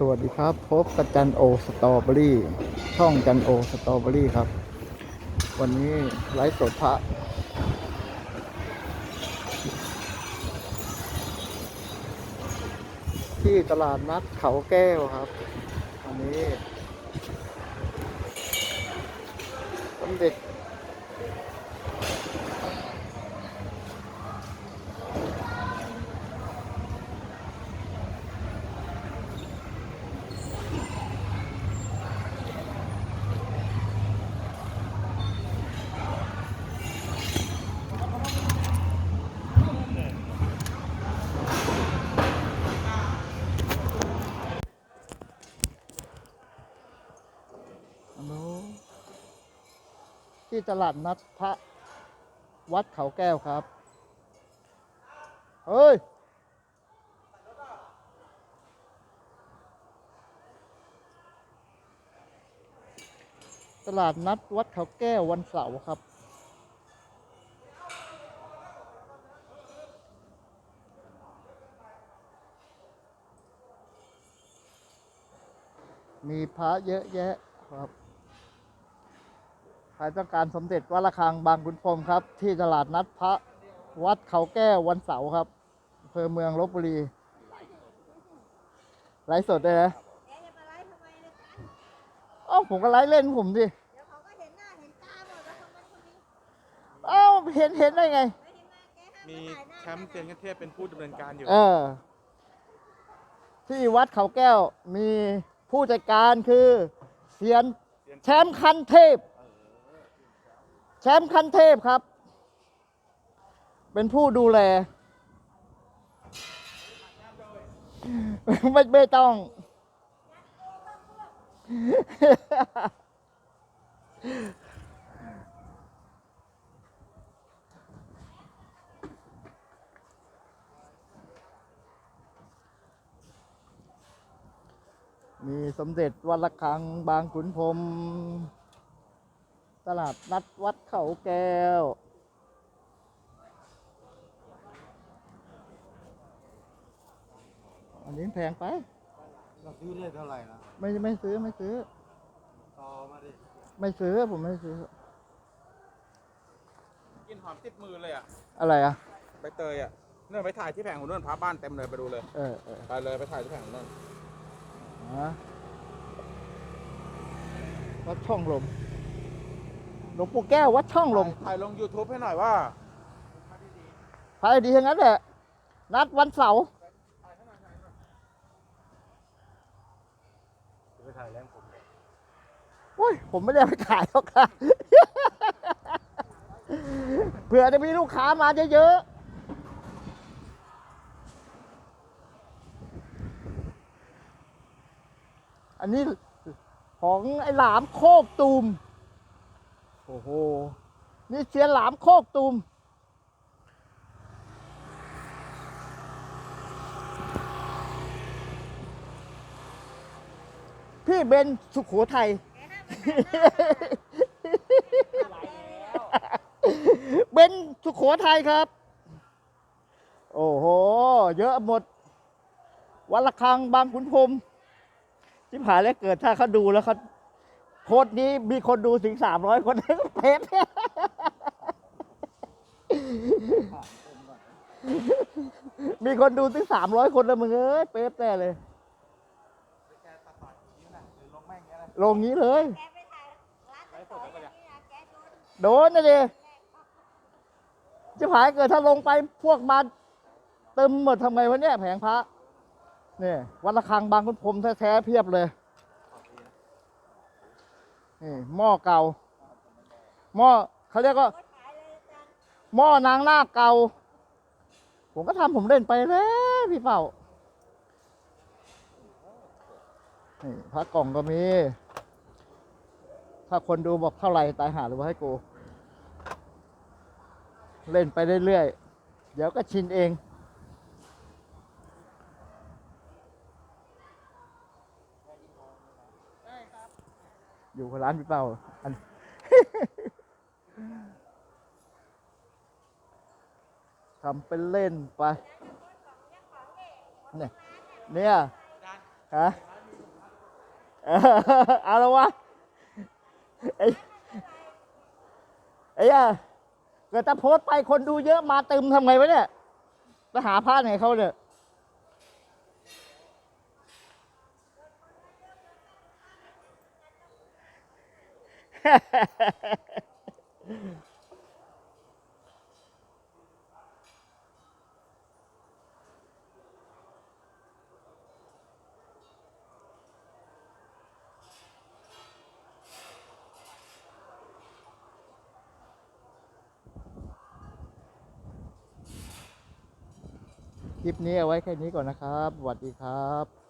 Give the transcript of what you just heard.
สวัสดีครับ พบกับจันโอสตรอเบอรี่ช่องจันโอสตรอเบอรี่ครับ วันนี้ไลฟ์สดพระที่ตลาดนัดเขาแก้วครับวันนี้สมเด็จ ฮัลโหล ที่ตลาดนัดพระวัดเขาแก้วครับ เฮ้ย ตลาดนัดวัดเขาแก้ววันเสาร์ครับ มีพระเยอะแยะครับ ใครต้องการสมเด็จวัดระฆังบางขุนพรหมครับ ที่ตลาดนัดพระวัดเขาแก้ววันเสาร์ครับอำเภอเมืองลบบุรีไลฟ์สดได้นะแกจะมาไล่ทำไมเนี่ยคะเอ้าผมก็ไลฟ์เล่นผมดิเดี๋ยวเขาก็เห็นหน้าเห็นตาหมดแล้วคนนั้นคนนี้เอ้าเห็นเห็นได้ไง ไม่เห็นหน้าแกห้ามมีมาถ่ายหน้าแชมป์เซียนกันเทพเป็นผู้ดำเนินการอยู่ เออ ที่วัดเขาแก้วมีผู้จัดการคือเซียนแชมป์คันเทพ แชมป์คันเทพครับ เป็นผู้ดูแล ไม่ไม่ต้อง มีสมเด็จวัดระฆังบางขุนพรม ตลาดนัดวัดเขาแก้ว อันนี้แพงไป เราซื้อได้เท่าไหร่นะไม่ไม่ซื้อไม่ซื้อ ต่อมาดิ ไม่ซื้อผมไม่ซื้อ กินหอมติดมือเลยอะอะไรอะ ใบเตยอะเนี่ยไปถ่ายที่แผงของนุ่นพระบ้านเต็มเลยไปดูเลย เออเออไปเลยไปถ่ายที่แผงของนุ่น ฮะวัดช่องลม หลวงปู่แก้ววัดช่องลมถ่ายลง YouTube ให้หน่อยว่าพายดีทั้งนั้นแหละ นัดวันเสาร์ไปถ่ายแรงผมโอ้ย ผมไม่ได้เอาไปขายหรอกค่ะเผื่อจะมีลูกค้ามาเยอะๆ อันนี้ของไอ้หลามโคกตูม โอ้โห นี่เสียนหลามโคกตูมพี่เบนสุขโขทัย เบนสุขโขทัยครับ โอ้โห เยอะหมด วันละครังบางขุนพรหมชิบหายแล้วเกิดถ้าเขาดูแล้วเขา โพสต์นี้มีคนดูถึงสามร้อยคนเพจมีคนดูถึงสามร้อยคนแล้วมึงเอ้ยเป๊ะแน่เลย ลงนี้เลย แกไปถ่ายร้านตัดต่ออย่างนี้นะแกโดนโดนนะดิจะผายเกิดถ้าลงไปพวกมาเติมหมดทำไงวะเนี่ยแผงพระเนี่ยวันละครังบางคุณพรมแท้ๆเพียบเลย นี่หม้อเก่า หม้อเขาเรียกว่าหม้อนางนาคเก่า ผมก็ทำผมเล่นไปแล้วพี่เป่านี่พระกล่องก็มี ถ้าคนดูบอกเท่าไหร่ตายหาหรือว่าให้กู เล่นไปเรื่อยๆ เดี๋ยวก็ชินเอง อยู่กับร้านพี่เป้าอันทำเป็นเล่นไป เนี่ย เนี่ยฮะอะไรวะไอ้ไอ้อะเกิดตะโพสไปคนดูเยอะมาเต็มทำไงวะเนี่ยไปหาพลาดไหนเขาเนี่ย คลิปนี้เอาไว้แค่นี้ก่อนนะครับ สวัสดีครับ